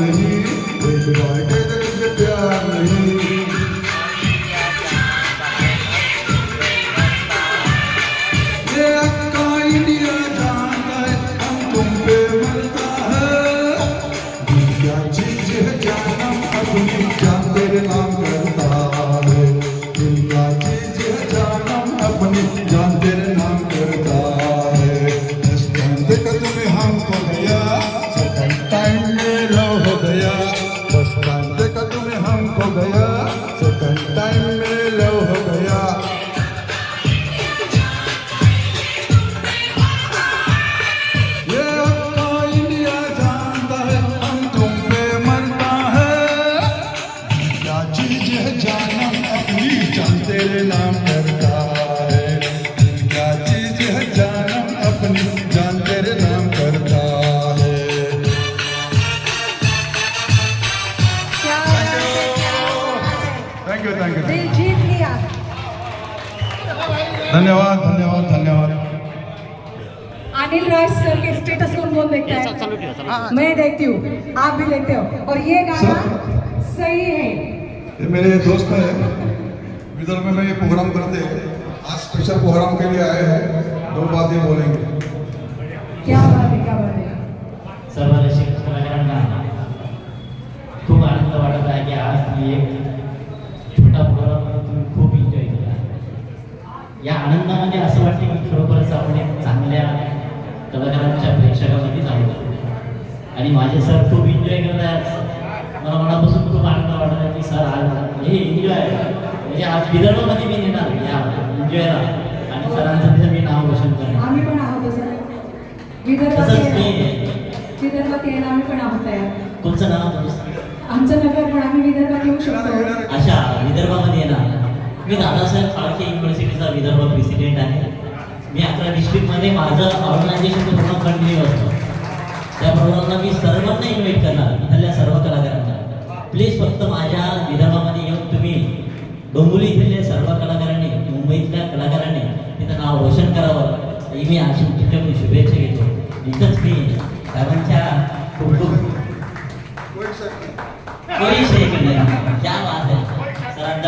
Hallelujah. हो गया। Second time में लव हो गया। ये इंडिया जानता तुम पे मरता है। चीज़ जाना, अपनी जान तेरे नाम करता है। क्या चीज़ है जाना कार्यक्रम के धन्यवाद धन्यवाद धन्यवाद। अनिल राज सर के स्टेटस को कौन देखता है। हाँ, मैं देखती हूँ आप भी देखते हो। और ये गाना सही है। ये मेरे दोस्त है। विदर्भ में ये प्रोग्राम करते हैं। आज स्पेशल प्रोग्राम के लिए आए हैं। दो बातें बोलेंगे। क्या बात है? आनंदामध्ये असं वाटतं की खरोखरच आपण एक चांगल्या कलाकारांच्या प्रेक्षकामध्ये आलो आणि माझे सर खूप एन्जॉय करत आहेत मला मनापासून खूप आनंद वाटत आहे की सर आज म्हणजे एन्जॉय म्हणजे आज विदर्भामध्ये मी नेणार या एन्जॉयला आणि सरांचं तिथं मी नाव रोशन करणार. आम्ही पण आहोत सर. विदर्भात तसंच येणार. मी विदर्भात यायला आम्ही पण आहोत तयार. तुमचं नाव? आमचं नगर पण आम्ही विदर्भात येऊ शकतो. अशा विदर्भामध्ये येणार. मी दादासाहेब फाळके युनिव्हर्सिटीचा विदर्भ प्रेसिडेंट आहे. मी अकरा डिस्ट्रिक्टमध्ये माझं ऑर्गनायझेशन पूर्ण कंटिन्यू असतो त्या प्रोग्रामला मी सर्वांना इन्व्हाइट करणार इथल्या सर्व कलाकारांना. प्लीज फक्त माझ्या विदर्भामध्ये येऊन तुम्ही डोंबोली इथल्या सर्व कलाकारांनी मुंबईतल्या कलाकारांनी तिथं नाव रोशन करावं. ही मी अशी तुमच्याकडून शुभेच्छा घेतो. इथंच मी कारण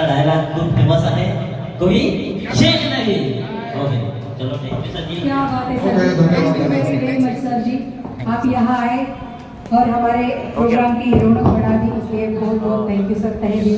सरांचा डायलॉग खूप फ़ेमस आहे. कोई शेख नहीं ओके चलो थँक्यू सर. जी क्या बात है sir. Thank you very much sir ji. आप यहाँ आए और हमारे प्रोग्राम की रौनक बढ़ा दी इसलिए बहुत बहुत थैंक यू सर तहे